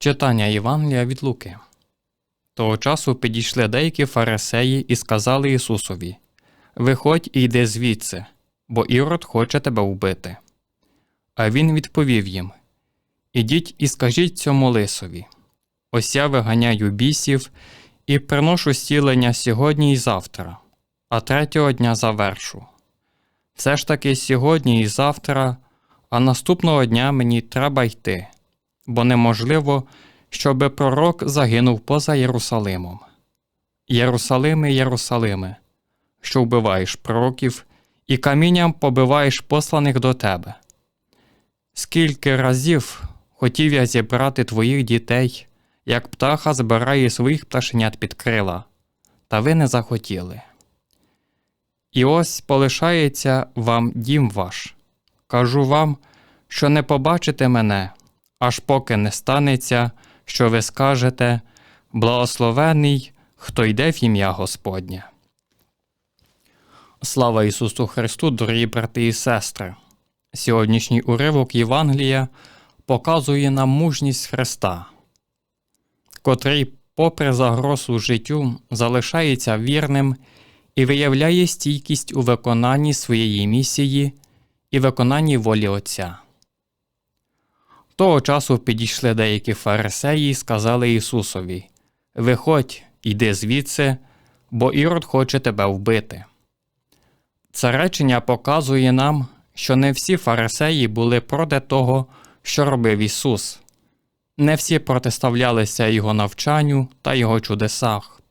Читання Євангелія від Луки. Того часу підійшли деякі фарисеї і сказали Ісусові Виходь і йди звідси, бо Ірод хоче тебе вбити. А він відповів їм Ідіть і скажіть цьому лисові Ось я виганяю бісів і приношу зцілення сьогодні і завтра, а третього дня завершу. Все ж таки сьогодні і завтра, а наступного дня мені треба йти бо неможливо, щоби пророк загинув поза Єрусалимом. Єрусалиме, Єрусалиме, що вбиваєш пророків і камінням побиваєш посланих до тебе. Скільки разів хотів я зібрати твоїх дітей, як птаха збирає своїх пташенят під крила, та ви не захотіли. І ось полишається вам дім ваш. Кажу вам, що не побачите мене, аж поки не станеться, що ви скажете Благословений, хто йде в ім'я Господнє. Слава Ісусу Христу, дорогі брати і сестри! Сьогоднішній уривок Євангелія показує нам мужність Христа, котрий, попри загрозу життю, залишається вірним і виявляє стійкість у виконанні своєї місії і виконанні волі Отця. Того часу підійшли деякі фарисеї і сказали Ісусові Виходь, йди звідси, бо Ірод хоче тебе вбити. Це речення показує нам, що не всі фарисеї були проти того, що робив Ісус, не всі протиставлялися Його навчанню та Його чудесах.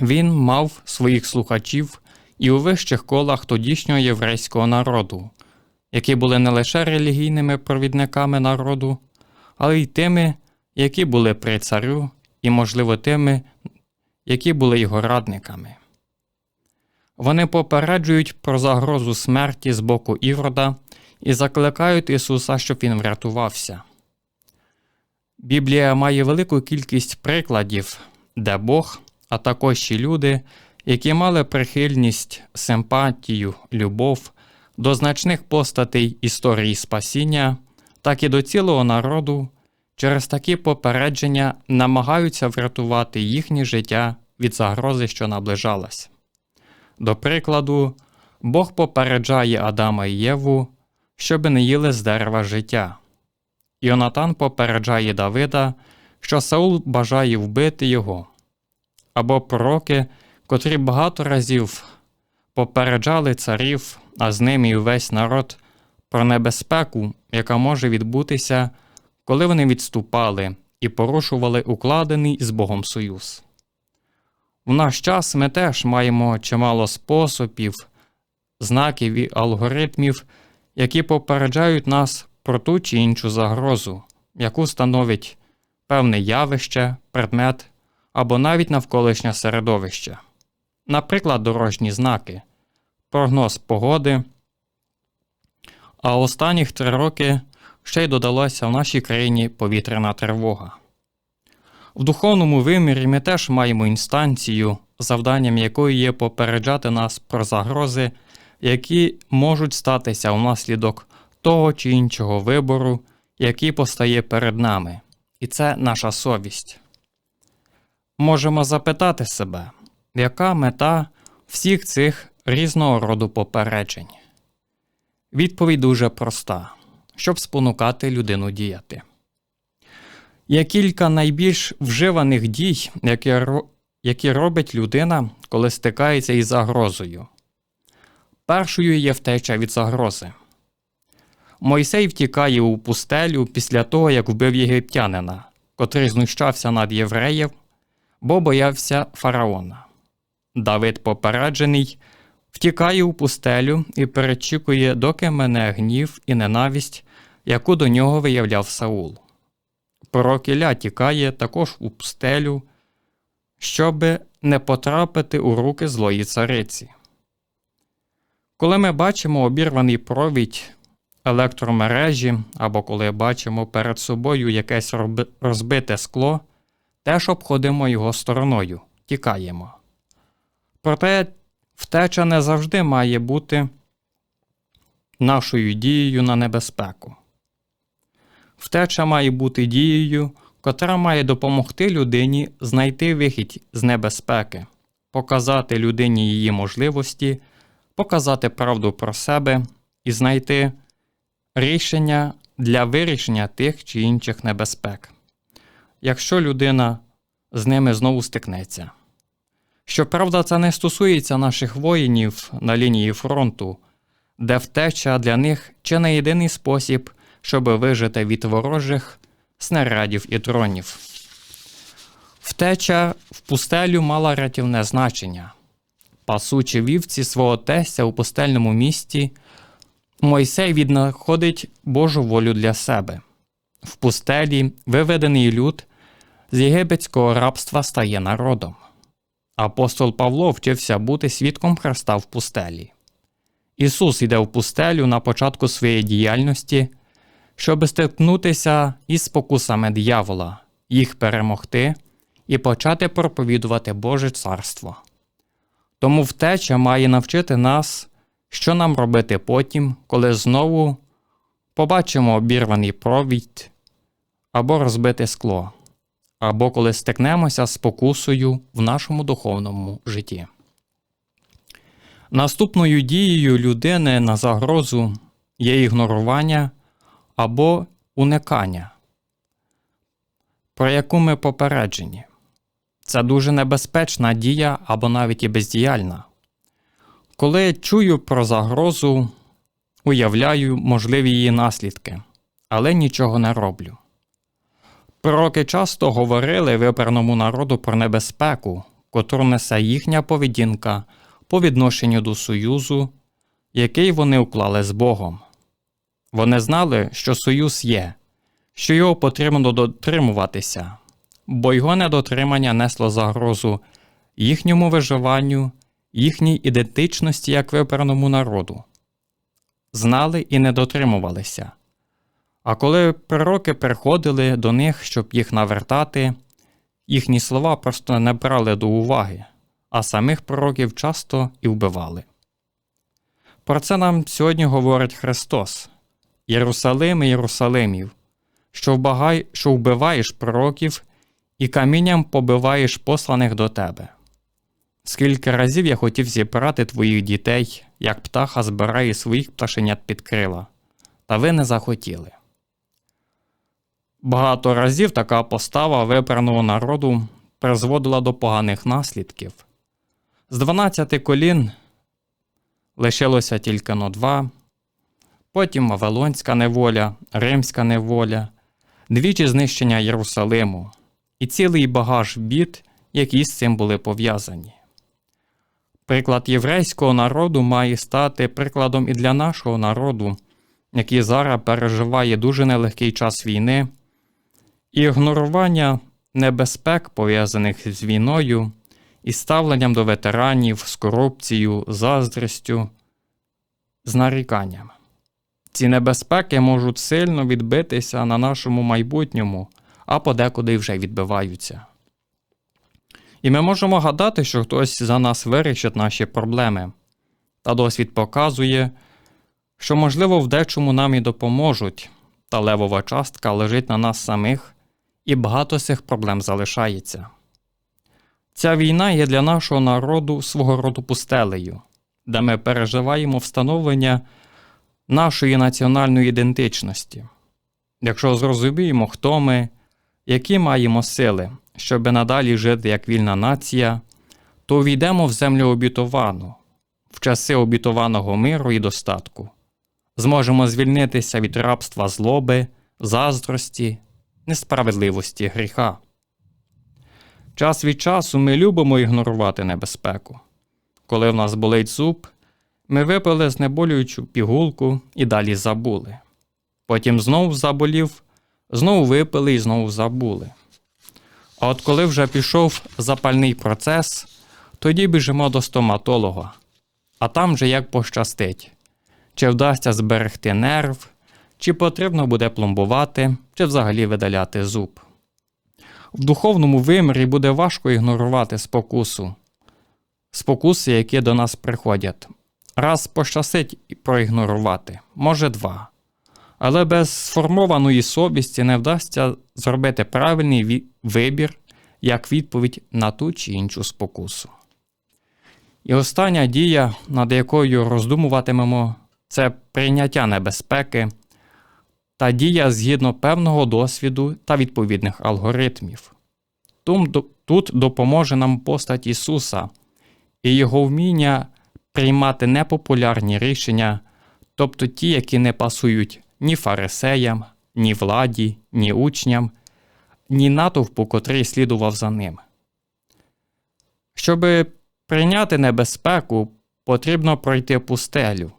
Він мав своїх слухачів і у вищих колах тодішнього єврейського народу які були не лише релігійними провідниками народу, але й тими, які були при царю, і, можливо, тими, які були його радниками. Вони попереджують про загрозу смерті з боку Ірода і закликають Ісуса, щоб Він врятувався. Біблія має велику кількість прикладів, де Бог, а також і люди, які мали прихильність, симпатію, любов до значних постатей історії спасіння, так і до цілого народу через такі попередження намагаються врятувати їхнє життя від загрози, що наближалась. До прикладу, Бог попереджає Адама і Єву, щоби не їли з дерева життя. Іонатан попереджає Давида, що Саул бажає вбити його, або пророки, котрі багато разів попереджали царів а з ними і весь народ про небезпеку, яка може відбутися, коли вони відступали і порушували укладений з Богом союз. В наш час ми теж маємо чимало способів, знаків і алгоритмів, які попереджають нас про ту чи іншу загрозу, яку становить певне явище, предмет або навіть навколишнє середовище, наприклад, дорожні знаки прогноз погоди. А останніх три роки ще й додалася в нашій країні повітряна тривога. В духовному вимірі ми теж маємо інстанцію, завданням якої є попереджати нас про загрози, які можуть статися внаслідок того чи іншого вибору, який постає перед нами, і це наша совість. Можемо запитати себе, яка мета всіх цих різного роду попереджень. Відповідь дуже проста, щоб спонукати людину діяти. Є кілька найбільш вживаних дій, які робить людина, коли стикається із загрозою. Першою є втеча від загрози. Мойсей втікає у пустелю після того, як вбив єгиптянина, котрий знущався над євреїв, бо боявся фараона. Давид попереджений втікає у пустелю і перечікує, доки мене гнів і ненависть, яку до нього виявляв Саул. Пророк Ілля тікає також у пустелю, щоб не потрапити у руки злої цариці. Коли ми бачимо обірваний провід електромережі або коли бачимо перед собою якесь розбите скло, теж обходимо його стороною, тікаємо. Проте Втеча не завжди має бути нашою дією на небезпеку. Втеча має бути дією, котра має допомогти людині знайти вихід з небезпеки, показати людині її можливості, показати правду про себе і знайти рішення для вирішення тих чи інших небезпек. Якщо людина з ними знову стикнеться. Щоправда, це не стосується наших воїнів на лінії фронту, де втеча для них чи не єдиний спосіб, щоб вижити від ворожих снарядів і дронів. Втеча в пустелю мала рятівне значення. Пасучи вівці свого тестя у пустельному місті, Мойсей віднаходить Божу волю для себе. В пустелі виведений люд з єгипетського рабства стає народом. Апостол Павло вчився бути свідком Христа в пустелі. Ісус йде в пустелю на початку своєї діяльності, щоб стикнутися із спокусами диявола, їх перемогти і почати проповідувати Боже Царство. Тому втеча має навчити нас, що нам робити потім, коли знову побачимо обірваний провід або розбите скло, або коли стикнемося з покусою в нашому духовному житті. Наступною дією людини на загрозу є ігнорування або уникання, про яку ми попереджені. Це дуже небезпечна дія або навіть і бездіяльна. Коли чую про загрозу, уявляю можливі її наслідки, але нічого не роблю. Пророки часто говорили вибраному народу про небезпеку, котру несе їхня поведінка по відношенню до Союзу, який вони уклали з Богом. Вони знали, що Союз є, що його потрібно дотримуватися, бо його недотримання несло загрозу їхньому виживанню, їхній ідентичності як вибраному народу. Знали і не дотримувалися. А коли пророки приходили до них, щоб їх навертати, їхні слова просто не брали до уваги, а самих пророків часто і вбивали. Про це нам сьогодні говорить Христос Єрусалим Єрусалимів, що, вбагай, що вбиваєш пророків і камінням побиваєш посланих до тебе. Скільки разів я хотів зібрати твоїх дітей, як птаха збирає своїх пташенят під крила, та ви не захотіли. Багато разів така постава вибраного народу призводила до поганих наслідків. З 12 колін лишилося тільки но два, потім Вавилонська неволя, Римська неволя, двічі знищення Єрусалиму і цілий багаж бід, які з цим були пов'язані. Приклад єврейського народу має стати прикладом і для нашого народу, який зараз переживає дуже нелегкий час війни, ігнорування небезпек, пов'язаних з війною, і ставленням до ветеранів, з корупцією, заздрістю, з наріканням. Ці небезпеки можуть сильно відбитися на нашому майбутньому, а подекуди вже відбиваються. І ми можемо гадати, що хтось за нас вирішить наші проблеми, та досвід показує, що, можливо, в дечому нам і допоможуть, та левова частка лежить на нас самих, і багато цих проблем залишається. Ця війна є для нашого народу свого роду пустелею, де ми переживаємо встановлення нашої національної ідентичності. Якщо зрозуміємо, хто ми, які маємо сили, щоб надалі жити як вільна нація, то увійдемо в землю обітовану, в часи обітованого миру і достатку, зможемо звільнитися від рабства злоби, заздрості, несправедливості гріха. Час від часу ми любимо ігнорувати небезпеку. Коли в нас болить зуб, ми випили знеболюючу пігулку і далі забули. Потім знову заболів, знову випили і знову забули. А от коли вже пішов запальний процес, тоді біжимо до стоматолога, а там же як пощастить, чи вдасться зберегти нерв, чи потрібно буде пломбувати, чи взагалі видаляти зуб. В духовному вимірі буде важко ігнорувати спокусу, спокуси, які до нас приходять. Раз пощастить проігнорувати, може два. але без сформованої совісті не вдасться зробити правильний вибір як відповідь на ту чи іншу спокусу. І остання дія, над якою роздумуватимемо, це прийняття небезпеки та дія згідно певного досвіду та відповідних алгоритмів. Тут допоможе нам постать Ісуса і Його вміння приймати непопулярні рішення, тобто ті, які не пасують ні фарисеям, ні владі, ні учням, ні натовпу, котрий слідував за ним. Щоб прийняти небезпеку, потрібно пройти пустелю.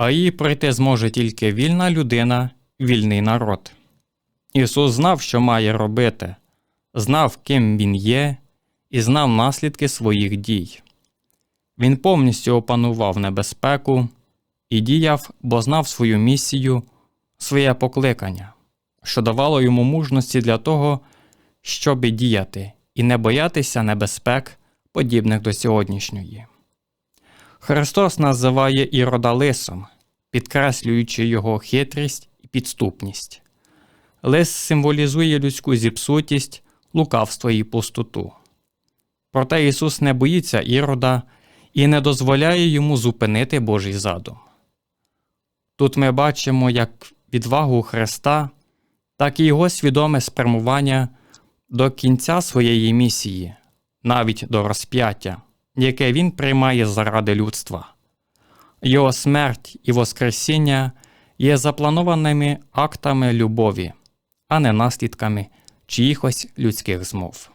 А її пройти зможе тільки вільна людина, вільний народ. Ісус знав, що має робити, знав, ким Він є, і знав наслідки своїх дій. Він повністю опанував небезпеку і діяв, бо знав свою місію, своє покликання, що давало йому мужності для того, щоби діяти і не боятися небезпек, подібних до сьогоднішньої. Христос називає Ірода лисом, підкреслюючи його хитрість і підступність. Лис символізує людську зіпсутість, лукавство і пустоту. Проте Ісус не боїться Ірода і не дозволяє йому зупинити Божий задум. Тут ми бачимо як відвагу Христа, так і його свідоме спрямування до кінця своєї місії, навіть до розп'яття, яке він приймає заради людства. Його смерть і Воскресіння є запланованими актами любові, а не наслідками чиїхось людських змов.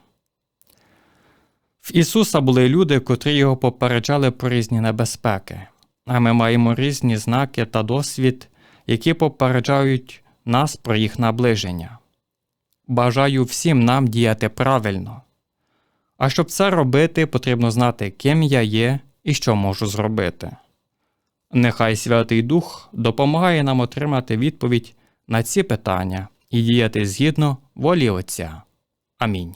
В Ісуса були люди, котрі його попереджали про різні небезпеки, а ми маємо різні знаки та досвід, які попереджають нас про їх наближення. Бажаю всім нам діяти правильно. А щоб це робити, потрібно знати, ким я є і що можу зробити. Нехай Святий Дух допомагає нам отримати відповідь на ці питання і діяти згідно волі Отця. Амінь.